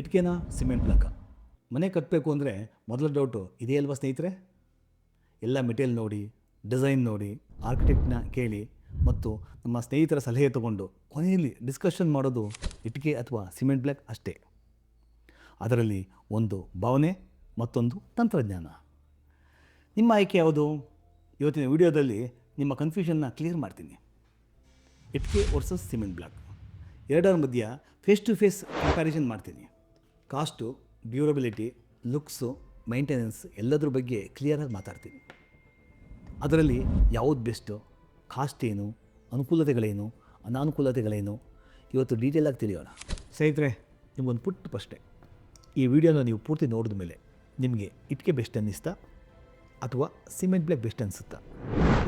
ಇಟ್ಕೆನಾ cement ಬ್ಲಾಕ. ಮನೆ ಕಟ್ಟಬೇಕು ಅಂದರೆ ಮೊದಲ ಡೌಟು ಇದೇ ಅಲ್ವಾ ಸ್ನೇಹಿತರೆ? ಎಲ್ಲ ಮೆಟೀರಿಯಲ್ ನೋಡಿ, ಡಿಸೈನ್ ನೋಡಿ ಆರ್ಕಿಟೆಕ್ಟ್ನ ಕೇಳಿ ಮತ್ತು ನಮ್ಮ ಸ್ನೇಹಿತರ ಸಲಹೆ ತಗೊಂಡು ಕೊನೆಯಲ್ಲಿ ಡಿಸ್ಕಷನ್ ಮಾಡೋದು ಇಟ್ಟಿಗೆ ಅಥವಾ ಸಿಮೆಂಟ್ ಬ್ಲಾಕ್ ಅಷ್ಟೇ. ಅದರಲ್ಲಿ ಒಂದು ಭಾವನೆ, ಮತ್ತೊಂದು ತಂತ್ರಜ್ಞಾನ. ನಿಮ್ಮ ಆಯ್ಕೆ ಯಾವುದು? ಇವತ್ತಿನ ವಿಡಿಯೋದಲ್ಲಿ ನಿಮ್ಮ ಕನ್ಫ್ಯೂಷನ್ನ ಕ್ಲಿಯರ್ ಮಾಡ್ತೀನಿ. ಇಟ್ಕೆ ವರ್ಸಸ್ ಸಿಮೆಂಟ್ ಬ್ಲಾಕ್. ಎರಡರ ಮಧ್ಯ ಫೇಸ್ ಟು ಫೇಸ್ ಕಂಪ್ಯಾರಿಸನ್ ಮಾಡ್ತೀನಿ. ಕಾಸ್ಟು, ಡ್ಯೂರಬಿಲಿಟಿ, ಲುಕ್ಸು, ಮೈಂಟೆನೆನ್ಸ್ ಎಲ್ಲದ್ರ ಬಗ್ಗೆ ಕ್ಲಿಯರಾಗಿ ಮಾತಾಡ್ತೀನಿ. ಅದರಲ್ಲಿ ಯಾವುದು ಬೆಸ್ಟು ಕಾಸ್ಟ್ ಏನು ಅನುಕೂಲತೆಗಳೇನು, ಅನಾನುಕೂಲತೆಗಳೇನು, ಇವತ್ತು ಡೀಟೇಲಾಗಿ ತಿಳಿಯೋಣ. ಸ್ನೇಹಿತರೆ, ನಿಮಗೊಂದು ಪುಟ್ಟ ಪ್ರಶ್ನೆ. ಈ ವಿಡಿಯೋನ ನೀವು ಪೂರ್ತಿ ನೋಡಿದ ಮೇಲೆ ನಿಮಗೆ ಇಟ್ಕೆ ಬೆಸ್ಟ್ ಅನ್ನಿಸ್ತಾ, ಅಥವಾ ಸಿಮೆಂಟ್ ಬ್ಲಾಕ್ ಬೆಸ್ಟ್ ಅನಿಸುತ್ತಾ?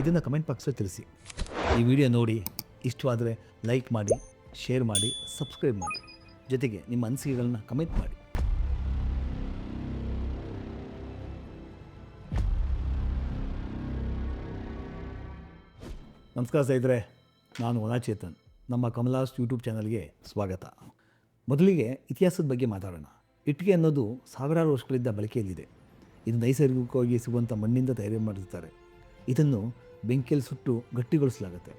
ಇದನ್ನು ಕಮೆಂಟ್ ಬಾಕ್ಸಲ್ಲಿ ತಿಳಿಸಿ. ಈ ವಿಡಿಯೋ ನೋಡಿ ಇಷ್ಟವಾದರೆ ಲೈಕ್ ಮಾಡಿ, ಶೇರ್ ಮಾಡಿ, ಸಬ್ಸ್ಕ್ರೈಬ್ ಮಾಡಿ. ಜೊತೆಗೆ ನಿಮ್ಮ ಅನಿಸಿಕೆಗಳನ್ನ ಕಮೆಂಟ್ ಮಾಡಿ. ನಮಸ್ಕಾರ ಸ್ನೇಹಿತರೆ, ನಾನು ವನಾಚೇತನ್ ನಮ್ಮ ಕಮಲಾಸ್ ಯೂಟ್ಯೂಬ್ ಚಾನಲ್ಗೆ ಸ್ವಾಗತ. ಮೊದಲಿಗೆ ಇತಿಹಾಸದ ಬಗ್ಗೆ ಮಾತಾಡೋಣ. ಇಟ್ಟಿಗೆ ಅನ್ನೋದು ಸಾವಿರಾರು ವರ್ಷಗಳಿಂದ ಬಳಕೆಯಲ್ಲಿದೆ. ಇದು ನೈಸರ್ಗಿಕವಾಗಿ ಸಿಗುವಂಥ ಮಣ್ಣಿಂದ ತಯಾರಿ ಮಾಡಿರ್ತಾರೆ. ಇದನ್ನು ಬೆಂಕಿಯಲ್ಲಿ ಸುಟ್ಟು ಗಟ್ಟಿಗೊಳಿಸಲಾಗುತ್ತೆ.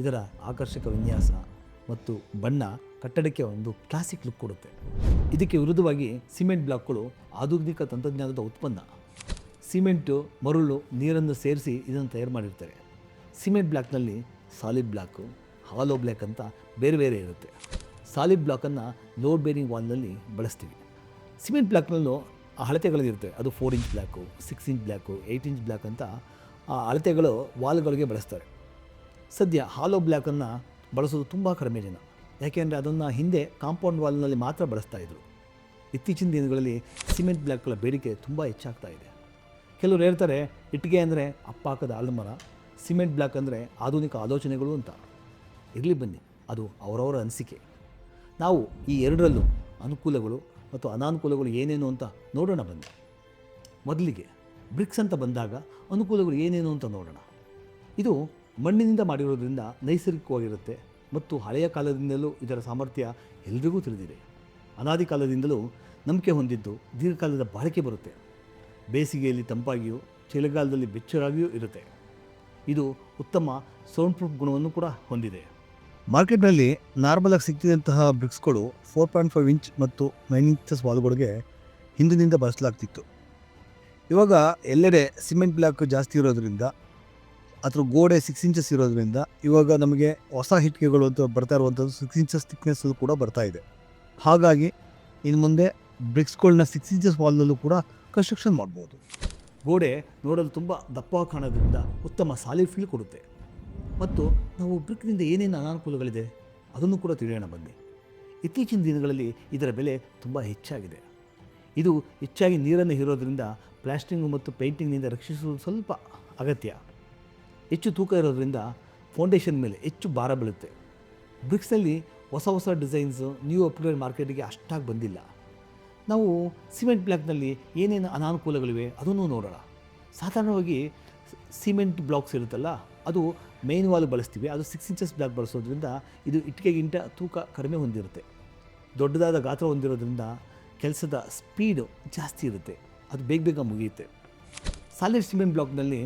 ಇದರ ಆಕರ್ಷಕ ವಿನ್ಯಾಸ ಮತ್ತು ಬಣ್ಣ ಕಟ್ಟಡಕ್ಕೆ ಒಂದು ಕ್ಲಾಸಿಕ್ ಲುಕ್ ಕೊಡುತ್ತೆ. ಇದಕ್ಕೆ ವಿರುದ್ಧವಾಗಿ ಸಿಮೆಂಟ್ ಬ್ಲಾಕ್ಗಳು ಆಧುನಿಕ ತಂತ್ರಜ್ಞಾನದ ಉತ್ಪನ್ನ. ಸಿಮೆಂಟು ಮರಳು, ನೀರನ್ನು ಸೇರಿಸಿ ಇದನ್ನು ತಯಾರು ಮಾಡಿರ್ತಾರೆ. ಸಿಮೆಂಟ್ ಬ್ಲಾಕ್ನಲ್ಲಿ ಸಾಲಿಡ್ ಬ್ಲಾಕು ಹಾಲೋ ಬ್ಲಾಕ್ ಅಂತ ಬೇರೆ ಬೇರೆ ಇರುತ್ತೆ. ಸಾಲಿಡ್ ಬ್ಲಾಕನ್ನು ಲೋಡ್ ಬೇರಿಂಗ್ ವಾಲ್ನಲ್ಲಿ ಬಳಸ್ತೀವಿ. ಸಿಮೆಂಟ್ ಬ್ಲಾಕ್ನಲ್ಲೂ ಆ ಅಳತೆಗಳಿರುತ್ತೆ ಅದು four inch block six inch block eight inch block ಅಂತ ಆ ಅಳತೆಗಳು ವಾಲ್ಗಳಿಗೆ ಬಳಸ್ತಾರೆ. ಸದ್ಯ ಹಾಲೋ ಬ್ಲ್ಯಾಕನ್ನು ಬಳಸೋದು ತುಂಬ ಕಡಿಮೆ ಜನ. ಯಾಕೆಂದರೆ ಅದನ್ನು ಹಿಂದೆ ಕಾಂಪೌಂಡ್ ವಾಲ್ನಲ್ಲಿ ಮಾತ್ರ ಬಳಸ್ತಾ ಇದ್ರು. ಇತ್ತೀಚಿನ ದಿನಗಳಲ್ಲಿ ಸಿಮೆಂಟ್ ಬ್ಲಾಕ್ಗಳ ಬೇಡಿಕೆ ತುಂಬ ಹೆಚ್ಚಾಗ್ತಾ ಇದೆ. ಕೆಲವರು ಹೇಳ್ತಾರೆ, ಇಟ್ಟಿಗೆ ಅಂದರೆ ಅಪ್ಪಾಕದ ಆಲ್ಮರ, ಸಿಮೆಂಟ್ ಬ್ಲಾಕ್ ಅಂದರೆ ಆಧುನಿಕ ಆಲೋಚನೆಗಳು ಅಂತ. ಇರಲಿ ಬನ್ನಿ, ಅದು ಅವರವರ ಅನಿಸಿಕೆ. ನಾವು ಈ ಎರಡರಲ್ಲೂ ಅನುಕೂಲಗಳು ಮತ್ತು ಅನಾನುಕೂಲಗಳು ಏನೇನು ಅಂತ ನೋಡೋಣ ಬನ್ನಿ. ಮೊದಲಿಗೆ ಬ್ರಿಕ್ಸ್ ಅಂತ ಬಂದಾಗ ಅನುಕೂಲಗಳು ಏನೇನು ಅಂತ ನೋಡೋಣ. ಇದು ಮಣ್ಣಿನಿಂದ ಮಾಡಿರೋದ್ರಿಂದ ನೈಸರ್ಗಿಕವಾಗಿರುತ್ತೆ ಮತ್ತು ಹಳೆಯ ಕಾಲದಿಂದಲೂ ಇದರ ಸಾಮರ್ಥ್ಯ ಎಲ್ರಿಗೂ ತಿಳಿದಿದೆ. ಅನಾದಿ ಕಾಲದಿಂದಲೂ ನಂಬಿಕೆ ಹೊಂದಿದ್ದು ದೀರ್ಘಕಾಲದ ಬಾಳಿಕೆ ಬರುತ್ತೆ. ಬೇಸಿಗೆಯಲ್ಲಿ ತಂಪಾಗಿಯೂ ಚಳಿಗಾಲದಲ್ಲಿ ಬೆಚ್ಚರಾಗಿಯೂ ಇರುತ್ತೆ. ಇದು ಉತ್ತಮ ಸೌಂಡ್ ಪ್ರೂಫ್ ಗುಣವನ್ನು ಕೂಡ ಹೊಂದಿದೆ. ಮಾರ್ಕೆಟ್ನಲ್ಲಿ ನಾರ್ಮಲಾಗಿ ಸಿಗ್ತಿದ್ದಂತಹ ಬ್ರಿಕ್ಸ್ಗಳು ಫೋರ್ ಪಾಯಿಂಟ್ ಫೈವ್ ಇಂಚ್ ಮತ್ತು ನೈನ್ ಇಂಚಸ್ ವಾಲ್ಗಳಿಗೆ ಹಿಂದಿನಿಂದ ಬಳಸಲಾಗ್ತಿತ್ತು. ಇವಾಗ ಎಲ್ಲೆಡೆ ಸಿಮೆಂಟ್ ಬ್ಲಾಕ್ ಜಾಸ್ತಿ ಇರೋದ್ರಿಂದ ಅದ್ರ ಗೋಡೆ ಸಿಕ್ಸ್ ಇಂಚಸ್ ಇರೋದ್ರಿಂದ ಇವಾಗ ನಮಗೆ ಹೊಸ ಹಿಟ್ಕೆಗಳು ಅಂತ ಬರ್ತಾ ಇರುವಂಥದ್ದು ಸಿಕ್ಸ್ ಇಂಚಸ್ ಥಿಕ್ನೆಸ್ ಕೂಡ ಬರ್ತಾ ಇದೆ. ಹಾಗಾಗಿ ಇನ್ನು ಮುಂದೆ ಬ್ರಿಕ್ಸ್ಗಳನ್ನ ಸಿಕ್ಸ್ ಇಂಚಸ್ ವಾಲ್ನಲ್ಲೂ ಕೂಡ ಕನ್ಸ್ಟ್ರಕ್ಷನ್ ಮಾಡ್ಬೋದು. ಗೋಡೆ ನೋಡಲು ತುಂಬ ದಪ್ಪ ಕಾಣೋದ್ರಿಂದ ಉತ್ತಮ ಸಾಲಿಡ್ ಫೀಲ್ ಕೊಡುತ್ತೆ. ಮತ್ತು ನಾವು ಬ್ರಿಕ್ನಿಂದ ಏನೇನು ಅನಾನುಕೂಲಗಳಿದೆ ಅದನ್ನು ಕೂಡ ತಿಳಿಯೋಣ ಬನ್ನಿ. ಇತ್ತೀಚಿನ ದಿನಗಳಲ್ಲಿ ಇದರ ಬೆಲೆ ತುಂಬ ಹೆಚ್ಚಾಗಿದೆ. ಇದು ಹೆಚ್ಚಾಗಿ ನೀರನ್ನು ಹೀರೋದ್ರಿಂದ ಪ್ಲಾಸ್ಟಿಂಗ್ ಮತ್ತು ಪೇಂಟಿಂಗ್ನಿಂದ ರಕ್ಷಿಸುವುದು ಸ್ವಲ್ಪ ಅಗತ್ಯ. ಹೆಚ್ಚು ತೂಕ ಇರೋದ್ರಿಂದ ಫೌಂಡೇಶನ್ ಮೇಲೆ ಹೆಚ್ಚು ಭಾರ ಬೀಳುತ್ತೆ. ಬ್ರಿಕ್ಸ್ನಲ್ಲಿ ಹೊಸ ಹೊಸ ಡಿಸೈನ್ಸು ನ್ಯೂ ಅಪ್ಗ್ರೇಡ್ ಮಾರ್ಕೆಟಿಗೆ ಅಷ್ಟಾಗಿ ಬಂದಿಲ್ಲ. ನಾವು ಸಿಮೆಂಟ್ ಬ್ಲಾಕ್ನಲ್ಲಿ ಏನೇನು ಅನಾನುಕೂಲಗಳಿವೆ ಅದನ್ನು ನೋಡೋಣ. ಸಾಧಾರಣವಾಗಿ ಸಿಮೆಂಟ್ ಬ್ಲಾಕ್ಸ್ ಇರುತ್ತಲ್ಲ, ಅದು ಮೇನ್ ವಾಲ್ ಬಳಸ್ತೀವಿ, ಅದು ಸಿಕ್ಸ್ ಇಂಚಸ್ ಬ್ಲಾಕ್ ಬಳಸೋದ್ರಿಂದ ಇದು ಇಟ್ಟಿಗೆಗಿಂತ ತೂಕ ಕಡಿಮೆ ಹೊಂದಿರುತ್ತೆ. ದೊಡ್ಡದಾದ ಗಾತ್ರ ಹೊಂದಿರೋದ್ರಿಂದ ಕೆಲಸದ ಸ್ಪೀಡು ಜಾಸ್ತಿ ಇರುತ್ತೆ, ಅದು ಬೇಗ ಬೇಗ ಮುಗಿಯುತ್ತೆ. Solid cement ಬ್ಲಾಕ್ನಲ್ಲಿ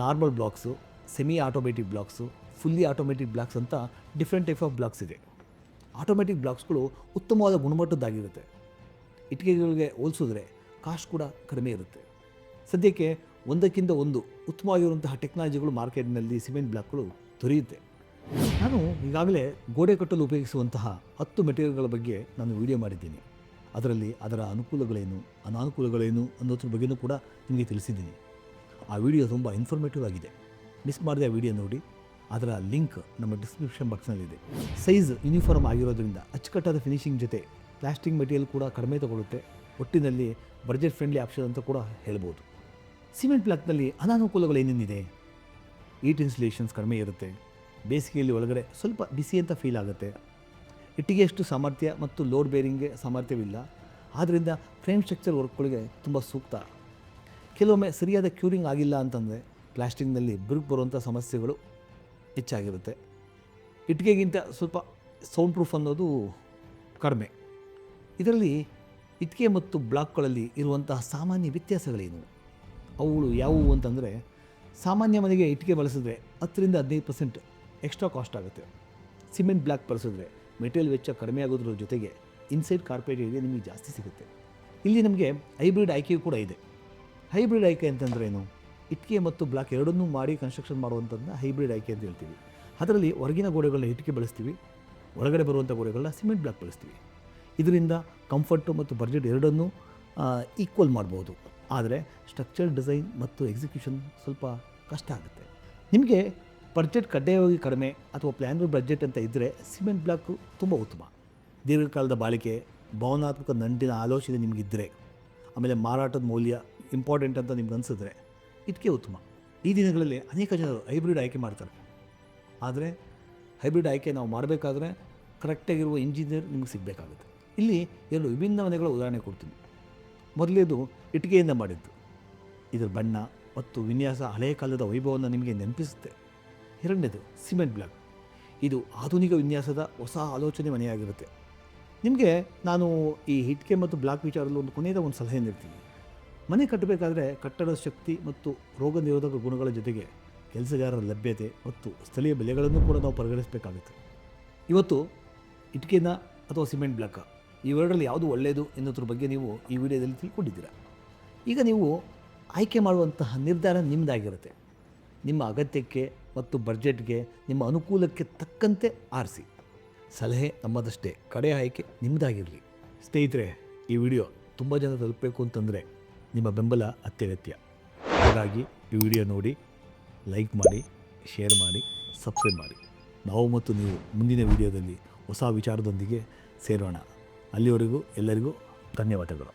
normal blocks semi automatic blocks fully automatic blocks ಅಂತ ಡಿಫ್ರೆಂಟ್ ಟೈಪ್ ಆಫ್ ಬ್ಲಾಕ್ಸ್ ಇದೆ. ಆಟೋಮೆಟಿಕ್ ಬ್ಲಾಕ್ಸ್ಗಳು ಉತ್ತಮವಾದ ಗುಣಮಟ್ಟದ್ದಾಗಿರುತ್ತೆ. ಇಟ್ಟಿಗೆಗಳಿಗೆ ಹೋಲಿಸಿದ್ರೆ ಕಾಸ್ಟ್ ಕೂಡ ಕಡಿಮೆ ಇರುತ್ತೆ. ಸದ್ಯಕ್ಕೆ ಒಂದಕ್ಕಿಂತ ಒಂದು ಉತ್ತಮವಾಗಿರುವಂತಹ ಟೆಕ್ನಾಲಜಿಗಳು ಮಾರ್ಕೆಟ್ನಲ್ಲಿ ಸಿಮೆಂಟ್ ಬ್ಲಾಕ್ಗಳು ದೊರೆಯುತ್ತೆ. ನಾನು ಈಗಾಗಲೇ ಗೋಡೆ ಕಟ್ಟಲು ಉಪಯೋಗಿಸುವಂತಹ ಹತ್ತು ಮೆಟೀರಿಯಲ್ಗಳ ಬಗ್ಗೆ ನಾನು ವಿಡಿಯೋ ಮಾಡಿದ್ದೀನಿ. ಅದರಲ್ಲಿ ಅದರ ಅನುಕೂಲಗಳೇನು, ಅನಾನುಕೂಲಗಳೇನು ಅನ್ನೋದ್ರ ಬಗ್ಗೆಯೂ ಕೂಡ ನಿಮಗೆ ತಿಳಿಸಿದ್ದೀನಿ. ಆ ವಿಡಿಯೋ ತುಂಬ ಇನ್ಫಾರ್ಮೇಟಿವ್ ಆಗಿದೆ. ಮಿಸ್ ಮಾಡಿದೆ ಆ ವಿಡಿಯೋ ನೋಡಿ. ಅದರ ಲಿಂಕ್ ನಮ್ಮ ಡಿಸ್ಕ್ರಿಪ್ಷನ್ ಬಾಕ್ಸ್ನಲ್ಲಿದೆ ಸೈಜ್ ಯೂನಿಫಾರ್ಮ್ ಆಗಿರೋದ್ರಿಂದ ಅಚ್ಚುಕಟ್ಟಾದ ಫಿನಿಶಿಂಗ್ ಜೊತೆ ಪ್ಲಾಸ್ಟಿಕ್ ಮೆಟೀರಿಯಲ್ ಕೂಡ ಕಡಿಮೆ ತಗೊಳುತ್ತೆ ಒಟ್ಟಿನಲ್ಲಿ ಬಜೆಟ್ ಫ್ರೆಂಡ್ಲಿ ಆಪ್ಷನ್ ಅಂತ ಕೂಡ ಹೇಳ್ಬೋದು. ಸಿಮೆಂಟ್ ಬ್ಲಾಕ್ನಲ್ಲಿ ಅನಾನುಕೂಲಗಳು ಏನೇನಿದೆ? ಈಟ್ ಇನ್ಸುಲೇಷನ್ಸ್ ಕಡಿಮೆ ಇರುತ್ತೆ. ಬೇಸಿಗೆಯಲ್ಲಿ ಒಳಗಡೆ ಸ್ವಲ್ಪ ಬಿಸಿ ಅಂತ ಫೀಲ್ ಆಗುತ್ತೆ. ಇಟ್ಟಿಗೆಯಷ್ಟು ಸಾಮರ್ಥ್ಯ ಮತ್ತು ಲೋಡ್ ಬೇರಿಂಗ್ಗೆ ಸಾಮರ್ಥ್ಯವಿಲ್ಲ. ಆದ್ದರಿಂದ ಫ್ರೇಮ್ ಸ್ಟ್ರಕ್ಚರ್ ವರ್ಕ್ಗಳಿಗೆ ತುಂಬ ಸೂಕ್ತ. ಕೆಲವೊಮ್ಮೆ ಸರಿಯಾದ ಕ್ಯೂರಿಂಗ್ ಆಗಿಲ್ಲ ಅಂತಂದರೆ ಪ್ಲಾಸ್ಟಿಕ್ನಲ್ಲಿ ಬಿರುಕು ಬರುವಂಥ ಸಮಸ್ಯೆಗಳು ಹೆಚ್ಚಾಗಿರುತ್ತೆ. ಇಟ್ಟಿಗೆಗಿಂತ ಸ್ವಲ್ಪ ಸೌಂಡ್ ಪ್ರೂಫ್ ಅನ್ನೋದು ಕಡಿಮೆ. ಇದರಲ್ಲಿ ಇಟ್ಟಿಗೆ ಮತ್ತು ಬ್ಲಾಕ್ಗಳಲ್ಲಿ ಇರುವಂತಹ ಸಾಮಾನ್ಯ ವ್ಯತ್ಯಾಸಗಳೇನು? ಅವುಗಳು ಯಾವುವು ಅಂತಂದರೆ ಸಾಮಾನ್ಯ ಮನೆಗೆ ಇಟ್ಟಿಗೆ ಬಳಸಿದ್ರೆ ಹತ್ತರಿಂದ ಹದಿನೈದು ಪರ್ಸೆಂಟ್ ಎಕ್ಸ್ಟ್ರಾ ಕಾಸ್ಟ್ ಆಗುತ್ತೆ. ಸಿಮೆಂಟ್ ಬ್ಲಾಕ್ ಬಳಸಿದ್ರೆ ಮೆಟೀರಿಯಲ್ ವೆಚ್ಚ ಕಡಿಮೆ ಆಗೋದ್ರ ಜೊತೆಗೆ ಇನ್ಸೈಡ್ ಕಾರ್ಪೆಟ್ ಏರಿಯಾ ನಿಮಗೆ ಜಾಸ್ತಿ ಸಿಗುತ್ತೆ. ಇಲ್ಲಿ ನಮಗೆ ಹೈಬ್ರಿಡ್ ಆಯ್ಕೆಯೂ ಕೂಡ ಇದೆ. ಹೈಬ್ರಿಡ್ ಆಯ್ಕೆ ಅಂತಂದ್ರೆ ಏನು ಇಟ್ಟಿಗೆ ಮತ್ತು ಬ್ಲಾಕ್ ಎರಡನ್ನೂ ಮಾಡಿ ಕನ್ಸ್ಟ್ರಕ್ಷನ್ ಮಾಡುವಂಥದ್ದನ್ನ ಹೈಬ್ರಿಡ್ ಆಯ್ಕೆ ಅಂತ ಹೇಳ್ತೀವಿ. ಅದರಲ್ಲಿ ಹೊರಗಿನ ಗೋಡೆಗಳನ್ನ ಇಟ್ಟಿಗೆ ಬಳಸ್ತೀವಿ, ಒಳಗಡೆ ಬರುವಂಥ ಗೋಡೆಗಳನ್ನ ಸಿಮೆಂಟ್ ಬ್ಲಾಕ್ ಬಳಸ್ತೀವಿ. ಇದರಿಂದ ಕಂಫರ್ಟು ಮತ್ತು ಬಜೆಟ್ ಎರಡನ್ನೂ ಈಕ್ವಲ್ ಮಾಡ್ಬೋದು. ಆದರೆ ಸ್ಟ್ರಕ್ಚರ್ ಡಿಸೈನ್ ಮತ್ತು ಎಕ್ಸಿಕ್ಯೂಷನ್ ಸ್ವಲ್ಪ ಕಷ್ಟ ಆಗುತ್ತೆ. ನಿಮಗೆ ಬಡ್ಜೆಟ್ ಕಡ್ಡಾಯವಾಗಿ ಕಡಿಮೆ ಅಥವಾ ಪ್ಲ್ಯಾನರ್ ಬಜೆಟ್ ಅಂತ ಇದ್ದರೆ ಸಿಮೆಂಟ್ ಬ್ಲಾಕು ತುಂಬ ಉತ್ತಮ. ದೀರ್ಘಕಾಲದ ಬಾಳಿಕೆ, ಭಾವನಾತ್ಮಕ ನಂಟಿನ ಆಲೋಚನೆ ನಿಮಗಿದ್ದರೆ ಆಮೇಲೆ ಮಾರಾಟದ ಮೌಲ್ಯ ಇಂಪಾರ್ಟೆಂಟ್ ಅಂತ ನಿಮ್ಗೆ ಅನಿಸಿದ್ರೆ ಇದಕ್ಕೆ ಉತ್ತಮ. ಈ ದಿನಗಳಲ್ಲಿ ಅನೇಕ ಜನರು ಹೈಬ್ರಿಡ್ ಆಯ್ಕೆ ಮಾಡ್ತಾರೆ. ಆದರೆ ಹೈಬ್ರಿಡ್ ಆಯ್ಕೆ ನಾವು ಮಾಡಬೇಕಾದ್ರೆ ಕರೆಕ್ಟಾಗಿರುವ ಇಂಜಿನಿಯರ್ ನಿಮಗೆ ಸಿಗಬೇಕಾಗುತ್ತೆ. ಇಲ್ಲಿ ಎರಡು ವಿಭಿನ್ನ ಮನೆಗಳ ಉದಾಹರಣೆ ಕೊಡ್ತೀನಿ. ಮೊದಲೇದು ಇಟ್ಟಿಗೆಯಿಂದ ಮಾಡಿದ್ದು. ಇದರ ಬಣ್ಣ ಮತ್ತು ವಿನ್ಯಾಸ ಹಳೆಯ ಕಾಲದ ವೈಭವವನ್ನು ನಿಮಗೆ ನೆನಪಿಸುತ್ತೆ. ಎರಡನೇದು ಸಿಮೆಂಟ್ ಬ್ಲಾಕ್ ಇದು ಆಧುನಿಕ ವಿನ್ಯಾಸದ ಹೊಸ ಆಲೋಚನೆ ಮನೆಯಾಗಿರುತ್ತೆ. ನಿಮಗೆ ನಾನು ಈ ಹಿಟ್ಕೆ ಮತ್ತು ಬ್ಲಾಕ್ ವಿಚಾರದಲ್ಲಿ ಒಂದು ಕೊನೆಯದ ಒಂದು ಸಲಹೆ ನೀಡ್ತೀನಿ. ಮನೆ ಕಟ್ಟಬೇಕಾದ್ರೆ ಕಟ್ಟಡ ಶಕ್ತಿ ಮತ್ತು ರೋಗ ನಿರೋಧಕ ಗುಣಗಳ ಜೊತೆಗೆ ಕೆಲಸಗಾರರ ಲಭ್ಯತೆ ಮತ್ತು ಸ್ಥಳೀಯ ಬೆಲೆಗಳನ್ನು ಕೂಡ ನಾವು ಪರಿಗಣಿಸಬೇಕಾಗುತ್ತೆ. ಇವತ್ತು ಇಟ್ಕಿನ ಅಥವಾ ಸಿಮೆಂಟ್ ಬ್ಲಾಕ ಇವೆರಡರಲ್ಲಿ ಯಾವುದು ಒಳ್ಳೆಯದು ಎನ್ನುವುದ್ರ ಬಗ್ಗೆ ನೀವು ಈ ವಿಡಿಯೋದಲ್ಲಿ ತಿಳ್ಕೊಂಡಿದ್ದೀರಾ. ಈಗ ನೀವು ಆಯ್ಕೆ ಮಾಡುವಂತಹ ನಿರ್ಧಾರ ನಿಮ್ಮದಾಗಿರುತ್ತೆ ನಿಮ್ಮ ಅಗತ್ಯಕ್ಕೆ ಮತ್ತು ಬಜೆಟ್ಗೆ ನಿಮ್ಮ ಅನುಕೂಲಕ್ಕೆ ತಕ್ಕಂತೆ ಆರಿಸಿ. ಸಲಹೆ ನಮ್ಮದಷ್ಟೇ ಕಡೆ ಆಯ್ಕೆ ನಿಮ್ಮದಾಗಿರಲಿ ಸ್ನೇಹಿತರೆ, ಈ ವಿಡಿಯೋ ತುಂಬ ಜನ ತಲುಪಬೇಕು ಅಂತಂದರೆ ನಿಮ್ಮ ಬೆಂಬಲ ಅತ್ಯಗತ್ಯ. ಹಾಗಾಗಿ ಈ ವಿಡಿಯೋ ನೋಡಿ, ಲೈಕ್ ಮಾಡಿ, ಶೇರ್ ಮಾಡಿ, ಸಬ್ಸ್ಕ್ರೈಬ್ ಮಾಡಿ. ನಾವು ಮತ್ತು ನೀವು ಮುಂದಿನ ವಿಡಿಯೋದಲ್ಲಿ ಹೊಸ ವಿಚಾರದೊಂದಿಗೆ ಸೇರೋಣ. ಅಲ್ಲಿವರೆಗೂ ಎಲ್ಲರಿಗೂ ಧನ್ಯವಾದಗಳು.